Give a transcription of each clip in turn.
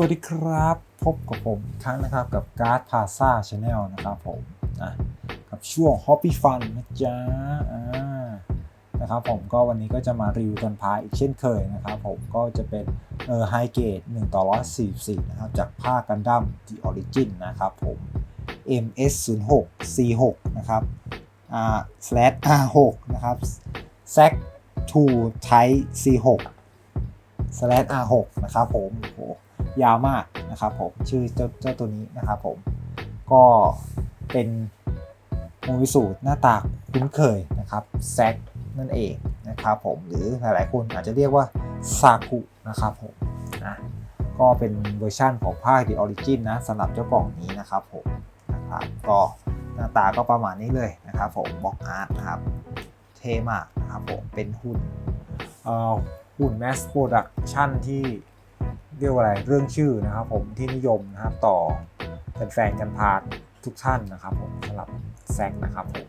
วัสดีครับ พบกับผมครั้งนะครับกับการ์ดพาซาชาแนลนะครับผมนะกับช่วง Hobby Fun นะจ๊ะอ่านะครับผมก็วันนี้ก็จะมารีวิวกันพาอีกเช่นเคยนะครับผมก็จะเป็นเออไฮเกรด1ต่อ144นะครับจากภาคกันดั้ม The Origin นะครับผม MS 0 6 C 6นะครับอ่า slash R 6นะครับ Sac 2 Type C 6 slash R 6นะครับผมโห ยาวมากนะครับผมชื่อเจ้าเจ้าตัวนี้นะครับผมก็เป็นโมวิสูตรหน้าตาคุ้นเคยนะครับแซกนั่นเองนะครับผมหรือหลายๆคนอาจจะเรียกว่าซากุนะครับผมนะก็เป็นเวอร์ชั่นของภาค The Origin นะสำหรับเจ้ากล่องนี้นะครับผมนะครับก็หน้าตาก็ประมาณนี้เลยนะครับผมบล็อกอาร์ตนะครับเท่มากนะครับผมเป็นหุ่นเอ่อหุ่นแมสโปรดักชั่นที่ เรียกว่าอะไรเรื่องชื่อนะครับผมที่นิยมนะครับต่อแฟนๆกันพาทุกท่านนะครับผมสำหรับแซกนะครับผม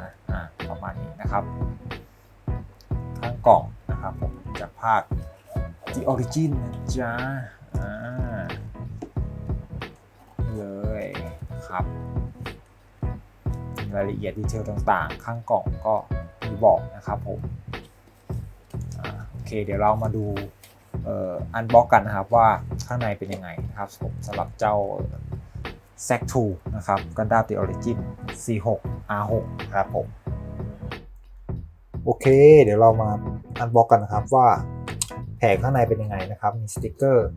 นะอ่าประมาณนี้นะครับข้างกล่องนะครับผมจากภาค The Origin นะจ๊ะอ่านี่เลยครับรายละเอียดดีเทลต่างๆ ข้างกล่องก็มีบอกนะครับผมโอเคเดี๋ยวเรามาดู อันบ็อกกันนะครับว่าข้างในเป็นยังไงนะครับผมสำหรับเจ้า z 2นะครับกันดั้ม The Origin C6 R6 ครับผมโอเค เดี๋ยวเรามาอันบ็อกกันนะครับว่าแผงข้างในเป็นยังไงนะครับ มีสติกเกอร์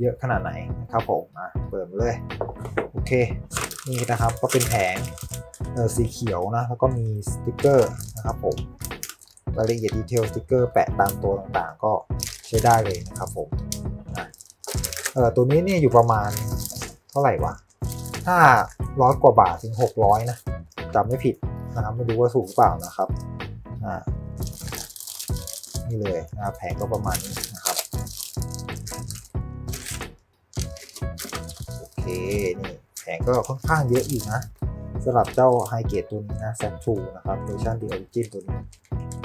เยอะขนาดไหนนะครับผมอะเปิดเลย โอเค นี่นะครับก็เป็นแผงเออสีเขียวนะ แล้วก็มีสติกเกอร์นะครับผมรายละเอียดดีเทลสติกเกอร์แปะตามตัวต่างๆ ก็ ใช้ได้เลยนะครับผมเออตัวนี้เนี่ยอยู่ประมาณเท่าไหร่วะถ้าร้อยกว่าบาทถึง600นะจำไม่ผิดนะครับไม่รู้ว่าถูกหรือเปล่านะครับอ่านี่เลยนะครับแผงก็ประมาณนี้นะครับโอเคนี่แผงก็ค่อนข้างเยอะอีกนะสำหรับเจ้าไฮเกตตัวนี้นะแซมทูนะครับเวอร์ชันดีออริจินตัวนี้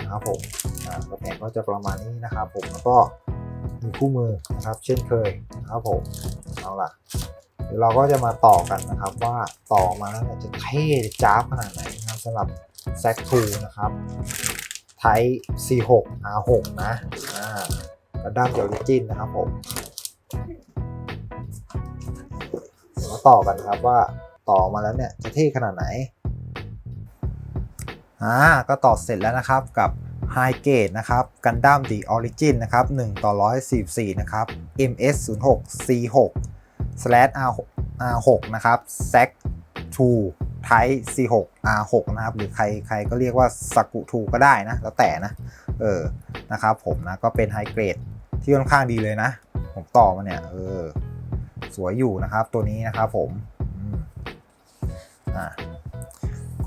นะครับผม อ่าก็แผงก็จะประมาณนี้นะครับ ผมแล้วก็มีคู่มือนะครับ เช่นเคยนะครับผมเอาล่ะเดี๋ยวเราก็จะมาต่อกันนะครับ ว่าต่อมาแล้วเนี่ยจะเท่จ้าขนาดไหนนะครับสำหรับ z 2นะครับไทป์ C6 R6 นะอ่ากระด้ามเดียวลิจินนะครับผมเดี๋ยวมาต่อกันครับว่าต่อมาแล้วเนี่ยจะเท่ขนาดไหนอ่าก็ต่อเสร็จแล้วนะครับกับ High Gate นะครับกันดั้ม The Origin นะครับ1ต่อ144นะครับ MS 0 6 C 6 slash R R6 นะครับ Sac 2 Type C6 R6 นะครับ หรือใครใครก็เรียกว่าสักุทูก็ได้นะ แล้วแต่นะ เออ นะครับผมนะ ก็เป็นไฮเกรดที่ค่อนข้างดีเลยนะ ผมต่อมาเนี่ย เออ สวยอยู่นะครับตัวนี้นะครับผมอืมอ่า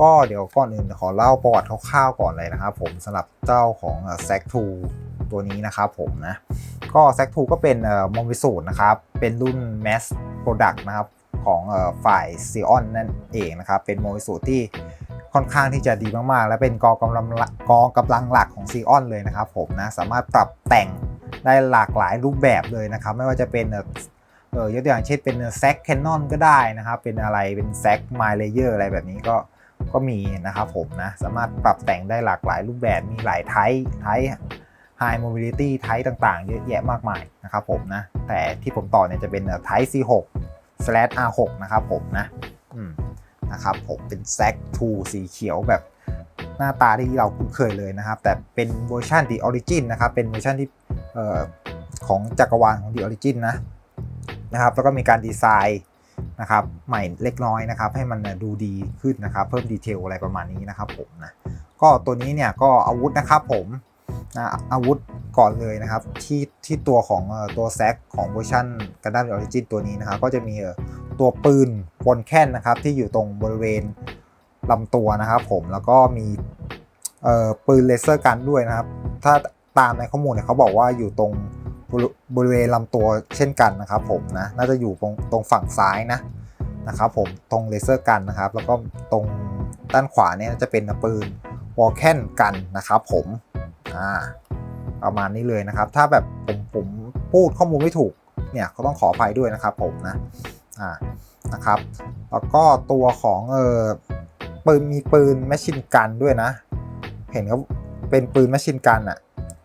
ก็เดี๋ยวก่อนอื่นขอเล่าประวัติคร่าวๆก่อนเลยนะครับผมสำหรับเจ้าของแซกทูตัวนี้นะครับผมนะก็แซกทูก็เป็นมอมวิสูตรนะครับ เป็นรุ่น Mass Product นะครับของฝ่ายซีออนนั่นเองนะครับ เป็นโมวิสูตรที่ค่อนข้างที่จะดีมากๆ และเป็นกองกำลังกองกำลังหลักของซีออนเลยนะครับผมนะสามารถปรับแต่งได้หลากหลายรูปแบบเลยนะครับ ไม่ว่าจะเป็นเออยกตัวอย่างเช่นเป็นแซกแคนนอนก็ได้นะครับ เป็นอะไรเป็นแซกไมเลเยอร์อะไรแบบนี้ก็ ก็มีนะครับผมนะ สามารถปรับแต่งได้หลากหลายรูปแบบมีหลายไทป์ไทป์ High Mobility ไทป์ต่างๆ เยอะแยะมากมายนะครับผมนะ แต่ที่ผมต่อเนี่ยจะเป็นไทป์ C6 slash R6 นะครับผมนะอืมนะครับผมเป็น Sac 2สีเขียวแบบหน้าตาที่เราคุ้นเคยเลยนะครับ แต่เป็นเวอร์ชัน The Origin นะครับ เป็นเวอร์ชันที่เอ่อของจักรวาลของ The Origin นะนะครับแล้วก็มีการดีไซน์ นะครับใหม่เล็กน้อยนะครับ ให้มันดูดีขึ้นนะครับ เพิ่มดีเทลอะไรประมาณนี้นะครับผมนะก็ตัวนี้เนี่ยก็อาวุธนะครับผมนะอาวุธก่อนเลยนะครับ ที่ที่ตัวของตัวแซกของเวอร์ชันกันดั้มออริจินตัวนี้นะครับ ก็จะมีตัวปืนบนแค่นนะครับ ที่อยู่ตรงบริเวณลำตัวนะครับผมแล้วก็มีปืนเลเซอร์กันด้วยนะครับ ถ้าตามในข้อมูลเนี่ยเขาบอกว่าอยู่ตรง บริเวณลำตัวเช่นกันนะครับผมนะน่าจะอยู่ตรงตรงฝั่งซ้ายนะนะครับผมตรงเลเซอร์กันนะครับ แล้วก็ตรงด้านขวาเนี่ยจะเป็นปืนวอลแคนกันนะครับผมอ่าประมาณนี้เลยนะครับ ถ้าแบบผมผมพูดข้อมูลไม่ถูกเนี่ยก็ต้องขออภัยด้วยนะครับผมนะอ่านะครับ แล้วก็ตัวของเออปืนมีปืนแมชชินกันด้วยนะ เห็นเขาเป็นปืนแมชชินกันอะ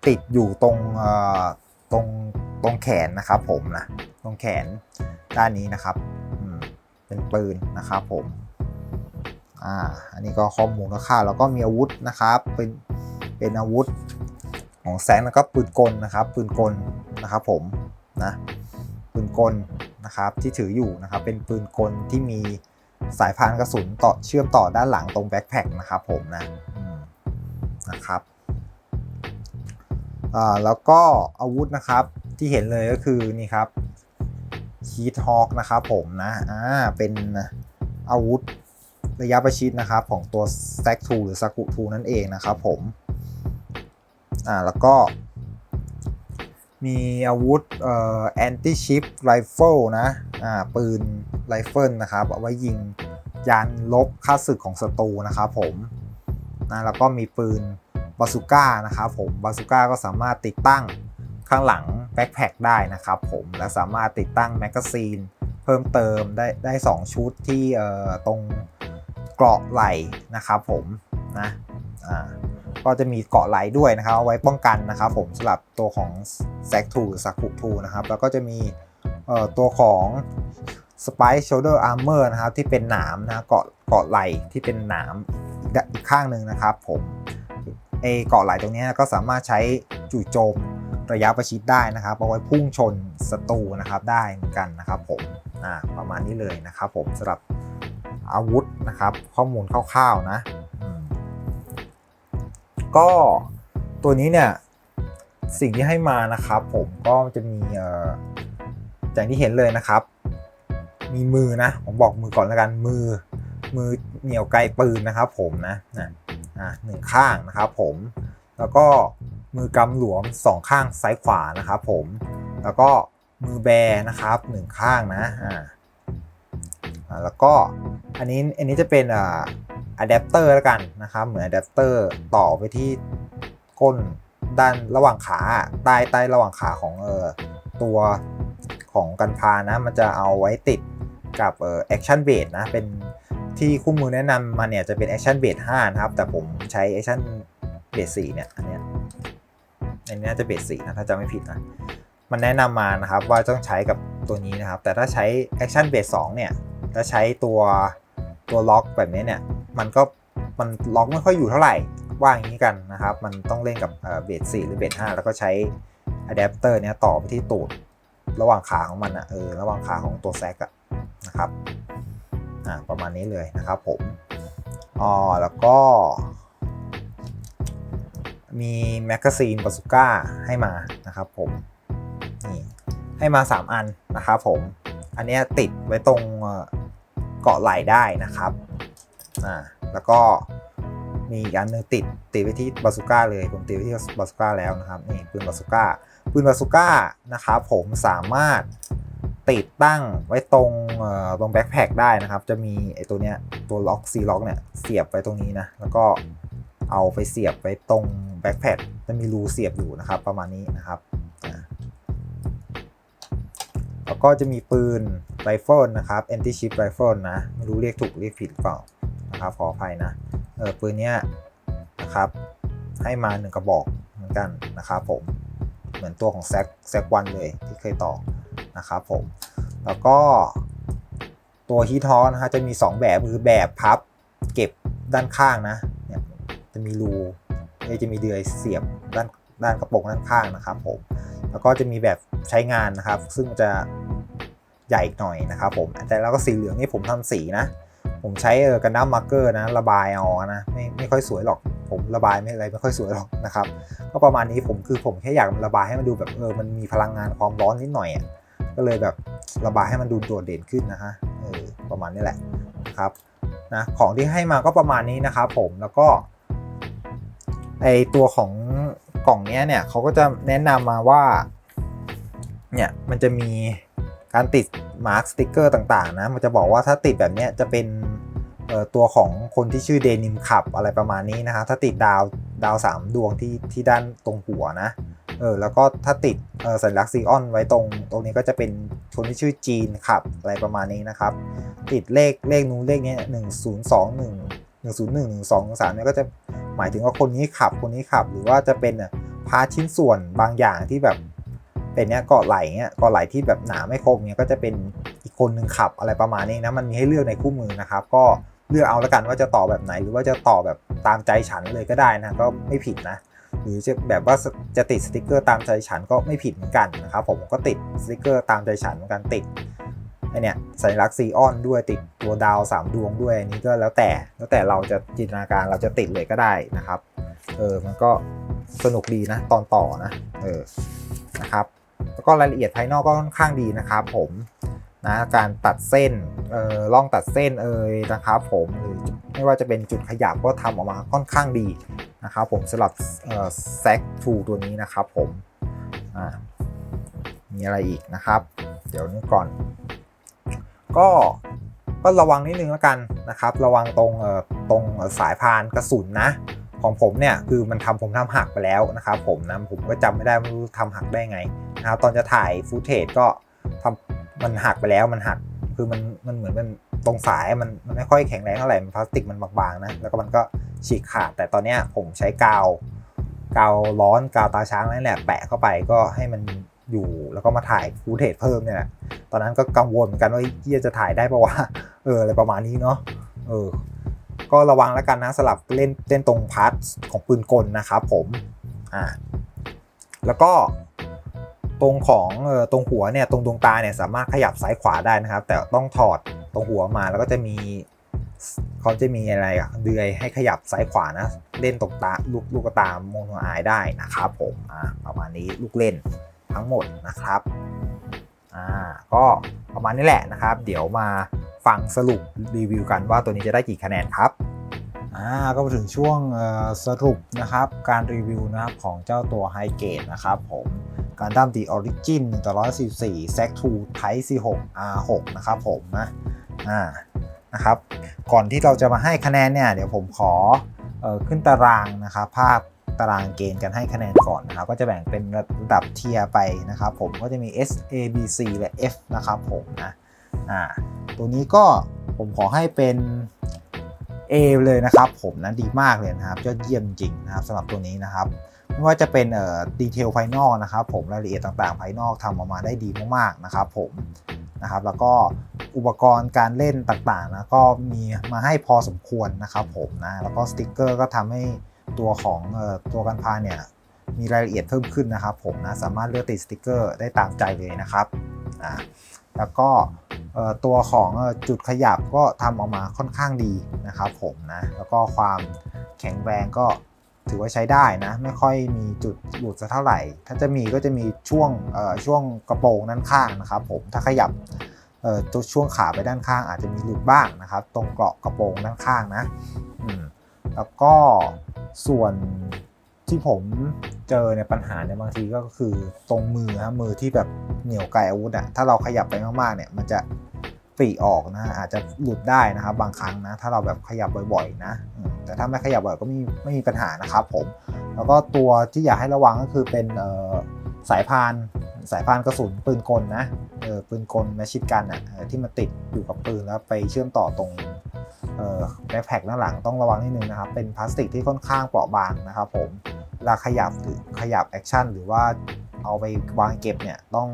ติดอยู่ตรงเอ่อ ตรงตรงแขนนะครับผมนะตรงแขนด้านนี้นะครับเป็นปืนนะครับผมอ่าอันนี้ก็ข้อมูลคร่าวๆแล้วก็มีอาวุธนะครับเป็นเป็นอาวุธของแสงแล้วก็ปืนกลนะครับ ปืนกลนะครับผมนะปืนกลนะครับที่ถืออยู่นะครับเป็นปืนกลที่มีสายพานกระสุนต่อเชื่อมต่อด้านหลังตรงแบ็คแพคนะครับผมนะนะครับ แล้วก็อาวุธนะครับที่เห็นเลยก็คือนี่ครับคีทฮอกนะครับผมนะอ่าเป็นอาวุธระยะประชิดนะครับของตัว Stack 2หรือ Saku 2นั่นเองนะครับผมอ่าแล้วก็มีอาวุธเอ่อ anti ship rifle นะอ่าปืนไรเฟิลนะครับเอาไว้ยิงยานลบค่าศึกของศัตรูนะครับผมนะแล้วก็มีปืน บาซูก้านะครับผมบาซูก้าก็สามารถติดตั้งข้างหลังแบ็คแพคได้นะครับผมและสามารถติดตั้งแมกกาซีนเพิ่มเติมได้ได้ 2 ชุดที่เอ่อตรงเกราะไหลนะครับผมนะอ่าก็จะมีเกราะไหลด้วยนะครับเอาไว้ป้องกันนะครับผมสำหรับตัวของแซกทูหรือซักุทูนะครับแล้วก็จะมีเอ่อตัวของ Spike Shoulder Armor นะครับที่เป็นหนามนะเกาะเกาะไหลที่เป็นหนามอีกข้างหนึ่งนะครับผม ไอเกาะไหลตรงนี้ก็สามารถใช้จู่โจมระยะประชิดได้นะครับเอาไว้พุ่งชนศัตรูนะครับได้เหมือนกันนะครับผมอ่าประมาณนี้เลยนะครับผมสำหรับอาวุธนะครับ ข้อมูลคร่าวๆนะก็ตัวนี้เนี่ยสิ่งที่ให้มานะครับ ผมก็จะมีเอ่ออย่างที่เห็นเลยนะครับ มีมือนะ ผมบอกมือก่อนแล้วกันมือมือเหนี่ยวไกลปืนนะครับ ผมนะนะ อ่าหนึ่งข้างนะครับผมแล้วก็มือกำหลวมสองข้างซ้ายขวานะครับผมแล้วก็มือแบนะครับหนึ่งข้างนะอ่าแล้วก็อันนี้อันนี้จะเป็นอ่าอะแดปเตอร์แล้วกันนะครับเหมือนอะแดปเตอร์ต่อไปที่ก้นด้านระหว่างขาใต้ใต้ระหว่างขาของเออตัวของกันพานะ มันจะเอาไว้ติดกับเออแอคชั่นเบสนะเป็น ที่คู่มือแนะนำมาเนี่ยจะเป็น Action Base 5นะครับ แต่ผมใช้ Action Base 4เนี่ยอันเนี้ยอันนี้น่าจะ Base 4นะถ้าจำไม่ผิดนะมันแนะนำมานะครับว่าต้องใช้กับตัวนี้นะครับ แต่ถ้าใช้ Action Base 2เนี่ยถ้าใช้ตัวตัวล็อกแบบนี้เนี่ยมันก็มันล็อกไม่ค่อยอยู่เท่าไหร่ว่าอย่างนี้กันนะครับ มันต้องเล่นกับเบส4หรือเบส5แล้วก็ใช้อะแดปเตอร์เนี้ยต่อไปที่ตูดระหว่างขาของมันอะเออระหว่างขาของตัวแซกอะนะครับ อ่าประมาณนี้เลยนะครับผมอ๋อแล้วก็มีแมกกาซีนบาสุก้าให้มานะครับผมนี่ให้มา 3 อันนะครับผม อันนี้ติดไว้ตรงเกาะไหล่ได้นะครับอ่าแล้วก็มีอีกอันหนึงติดติดไว้ที่บาสุก้าเลยผมติดไว้ที่บาสุก้าแล้วนะครับนี่ปืนบาสุก้าปืนบาสุก้านะครับผมสามารถ ติดตั้งไว้ตรงตรงแบ็คแพคได้นะครับ จะมีไอตัวเนี้ยตัวล็อกซีล็อกเนี่ยเสียบไปตรงนี้นะ แล้วก็เอาไปเสียบไว้ตรงแบ็คแพคจะมีรูเสียบอยู่นะครับประมาณนี้นะครับแล้วก็จะมีปืนไรเฟิลนะครับ anti ship rifle นะ ไม่รู้เรียกถูกเรียกผิดหรือเปล่านะครับขออภัยนะเออปืนเนี้ยนะครับให้มาหนึ่งกระบอกเหมือนกันนะครับผมเหมือนตัวของแซกแซกวันเลยที่เคยต่อ นะครับผม แล้วก็ตัวฮีทอนะฮะจะมี 2 แบบคือแบบพับเก็บด้านข้างนะเนี่ยจะมีรูจะมีเดือยเสียบด้านด้านกระโปรงด้านข้างนะครับผม แล้วก็จะมีแบบใช้งานนะครับ ซึ่งจะใหญ่หน่อยนะครับผม แต่แล้วก็สีเหลืองนี่ผมทำสีนะ ผมใช้เออกันดั้มมาร์เกอร์นะ ระบายเอานะไม่ไม่ค่อยสวยหรอก ผมระบายไม่อะไรไม่ค่อยสวยหรอกนะครับ ก็ประมาณนี้ผมคือผมแค่อยากระบายให้มันดูแบบเออมันมีพลังงานความร้อนนิดหน่อยอะ ก็เลยแบบระบายให้มันดูโดดเด่นขึ้นนะฮะเออประมาณนี้แหละนะครับนะของที่ให้มาก็ประมาณนี้นะครับผมแล้วก็ไอตัวของกล่องเนี้ยเนี่ยเขาก็จะแนะนำมาว่าเนี่ยมันจะมีการติดมาร์คสติกเกอร์ต่างๆนะมันจะบอกว่าถ้าติดแบบนี้จะเป็นออตัวของคนที่ชื่อเดนิมขับอะไรประมาณนี้นะครับถ้าติดดาวดาวสามดวงที่ที่ด้านตรงหัวนะ เออแล้วก็ถ้าติดสัญลักษณ์ซีออนไว้ตรง ตรงนี้ก็จะเป็นคนที่ชื่อจีนขับอะไรประมาณนี้นะครับ ติดเลขเลขนู้นเลขนี้หนึ่งศูนย์สองหนึ่งหนึ่งศูนย์หนึ่งหนึ่งสองสามเนี่ยก็จะหมายถึงว่าคนนี้ขับคนนี้ขับ หรือว่าจะเป็นพาร์ทชิ้นส่วนบางอย่างที่แบบเป็นเนี้ยเกาะไหลเนี้ยเกาะไหลที่แบบหนาไม่ครบเนี้ยก็จะเป็นอีกคนหนึ่งขับอะไรประมาณนี้นะมันมีให้เลือกในคู่มือนะครับ ก็เลือกเอาแล้วกันว่าจะต่อแบบไหน หรือว่าจะต่อแบบตามใจฉันเลยก็ได้นะก็ไม่ผิดนะ หรือจะแบบว่าจะติดสติกเกอร์ตามใจฉันก็ไม่ผิดเหมือนกันนะครับผมก็ติดสติกเกอร์ตามใจฉันเหมือนกันติดไอเนี่ยสัญลักษณ์ซีออนด้วยติดตัวดาว 3 ดวงด้วยอันนี้ก็แล้วแต่แล้วแต่เราจะจินตนาการเราจะติดเลยก็ได้นะครับเออมันก็สนุกดีนะตอนต่อนะเออนะครับแล้วก็รายละเอียดภายนอกก็ค่อนข้างดีนะครับผม นะการตัดเส้นเออล่องตัดเส้นเอยนะครับผมหรือไม่ว่าจะเป็นจุดขยับก็ทำออกมาค่อนข้างดีนะครับผมสำหรับแซกทูตัวนี้นะครับผมอ่ามีอะไรอีกนะครับ เดี๋ยวนี้ก่อน ก็ก็ระวังนิดนึงแล้วกันนะครับ ระวังตรงเอ่อตรงสายพานกระสุนนะของผมเนี่ยคือมันทำผมทำหักไปแล้วนะครับผมนะผมก็จำไม่ได้ไม่รู้ทำหักได้ไงนะครับตอนจะถ่ายฟูเทจก็ มันหักไปแล้วมันหักคือมันมันเหมือนมันตรงสายมันมันไม่ค่อยแข็งแรงเท่าไหร่มันพลาสติกมันบางๆนะแล้วก็มันก็ฉีกขาด แต่ตอนนี้ผมใช้กาวกาวร้อนกาวตาช้างนั่นแหละแปะเข้าไปก็ให้มันอยู่แล้วก็มาถ่ายฟูเทจเพิ่มเนี่ยตอนนั้นก็กังวลเหมือนกันว่าที่จะถ่ายได้ปะวะเอออะไรประมาณนี้เนาะเออก็ระวังแล้วกันนะสลับเล่นเล่นตรงพาร์ทของปืนกลนะครับผมอ่าแล้วก็ ตรงของตรงหัวเนี่ยตรงดวงตาเนี่ยสามารถขยับซ้ายขวาได้นะครับ แต่ต้องถอดตรงหัวมาแล้วก็จะมีเขาจะมีอะไรอะเดือยให้ขยับซ้ายขวานะ เล่นตรงตาลูกลูกตามโมโนอายได้นะครับผมอ่าประมาณนี้ลูกเล่นทั้งหมดนะครับอ่าก็ประมาณนี้แหละนะครับ เดี๋ยวมาฟังสรุปรีวิวกันว่าตัวนี้จะได้กี่คะแนนครับ อ่าก็มาถึงช่วงสรุปนะครับการรีวิวนะครับของเจ้าตัว h i g a t e นะครับผมการดั้มดีออริจิน1ต่อ114 z 2 Type C6 R6 นะครับผมนะอ่านะครับก่อนที่เราจะมาให้คะแนนเนี่ยเดี๋ยวผมขอออขึ้นตารางนะครับภาพตารางเกณฑ์กันให้คะแนนก่อนนะครับก็จะแบ่งเป็นระดับเทียร์ไปนะครับผมก็จะมี S A B C และ F นะครับผมนะอ่าตัวนี้ก็ผมขอให้เป็น A เลยนะครับผมนะดีมากเลยนะครับยอดเยี่ยมจริงนะครับสำหรับตัวนี้นะครับไม่ว่าจะเป็นเอ่อดีเทลภายนอกนะครับผมรายละเอียดต่างๆ ภายนอกทำออกมาได้ดีมากๆนะครับผมนะครับแล้วก็อุปกรณ์การเล่นต่างๆนะก็มีมาให้พอสมควรนะครับผมนะแล้วก็สติกเกอร์ก็ทำให้ตัวของตัวกันพาเนี่ยมีรายละเอียดเพิ่มขึ้นนะครับผมนะสามารถเลือกติดสติกเกอร์ได้ตามใจเลยนะครับอ่าแล้วก็ ตัวของจุดขยับก็ทำออกมาค่อนข้างดีนะครับผมนะแล้วก็ความแข็งแรงก็ถือว่าใช้ได้นะ ไม่ค่อยมีจุดหลุดสักเท่าไหร่ ถ้าจะมีก็จะมีช่วงช่วงกระโปรงด้านข้างนะครับผมถ้าขยับตัวช่วงขาไปด้านข้างอาจจะมีหลุดบ้างนะครับ ตรงเกราะกระโปรงด้านข้างนะแล้วก็ส่วนที่ผมเจอในปัญหาเนี่ยบางทีก็คือตรงมือนะมือที่แบบเหนียวไกลอาวุธอะถ้าเราขยับไปมากๆเนี่ยมันจะ ปรีออกนะอาจจะหลุดได้นะครับบางครั้งนะถ้าเราแบบขยับบ่อยๆนะแต่ถ้าไม่ขยับบ่อยก็ไม่ไม่มีปัญหานะครับผมแล้วก็ตัวที่อยากให้ระวังก็คือเป็นสายพานสายพานกระสุนปืนกลนะปืนกลแมชชินกันอะที่มันติดอยู่กับปืนแล้วไปเชื่อมต่อตรงแบ็คแพคด้านหลังต้องระวังนิดนึงนะครับ เป็นพลาสติกที่ค่อนข้างเปราะบางนะครับผมเวลาขยับหรือขยับแอคชั่นหรือว่าเอาไปวางเก็บเนี่ยต้อง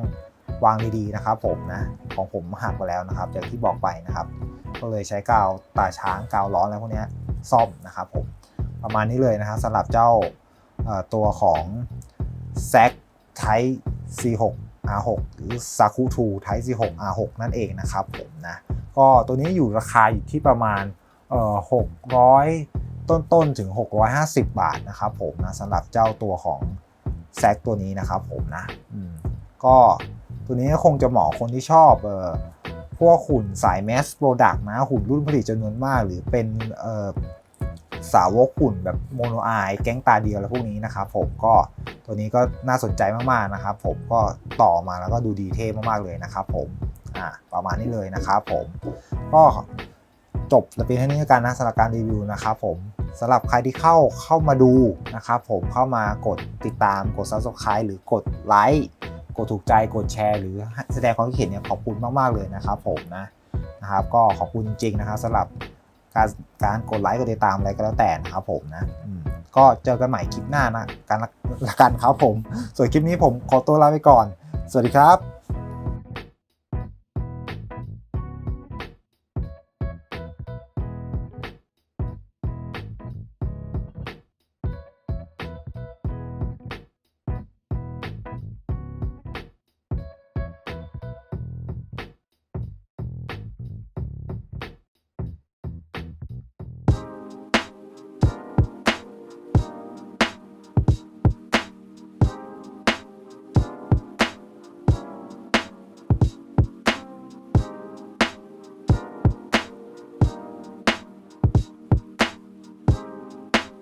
วางดีๆนะครับผมนะของผมหักไปแล้วนะครับอย่างที่บอกไปนะครับ ก็เลยใช้กาวตาช้างกาวร้อนอะไรพวกนี้ซ่อมนะครับผมประมาณนี้เลยนะครับสำหรับเจ้าตัวของ z Type C6 R6 หรือ Saku 2 Type C6 R6 นั่นเองนะครับผมนะก็ตัวนี้อยู่ราคาอยู่ที่ประมาณเอ่อ600 ต้นๆถึง 650 บาทนะครับผมนะสำหรับเจ้าตัวของแซกตัวนี้นะครับผมนะมก็ ตัวนี้คงจะเหมาะคนที่ชอบเอ่อพวกหุ่นสายแมสโปรดักต์นะหุ่นรุ่นผลิตจำนวนมาก หรือเป็นเอ่อสาวกหุ่นแบบโมโนไอแก๊งตาเดียวอะไรพวกนี้นะครับผมก็ตัวนี้ก็น่าสนใจมากๆนะครับผมก็ต่อมาแล้วก็ดูดีเท่มากๆเลยนะครับผมอ่าประมาณนี้เลยนะครับผมก็จบแต่เพียงเท่านี้กันนะสำหรับการรีวิวนะครับผมสำหรับใครที่เข้าเข้ามาดูนะครับผมเข้ามากดติดตามกด subscribe หรือกดไลค์ กดถูกใจกดแชร์ หรือแสดงความคิดเห็นเนี่ยขอบคุณมากๆเลยนะครับผมนะนะครับก็ขอบคุณจริงนะครับสำหรับการการกดไลค์กดติดตามอะไรก็แล้วแต่นะครับผมนะก็เจอกันใหม่คลิปหน้านะกันละละกันครับผม ส่วนคลิปนี้ผมขอตัวลาไปก่อน สวัสดีครับ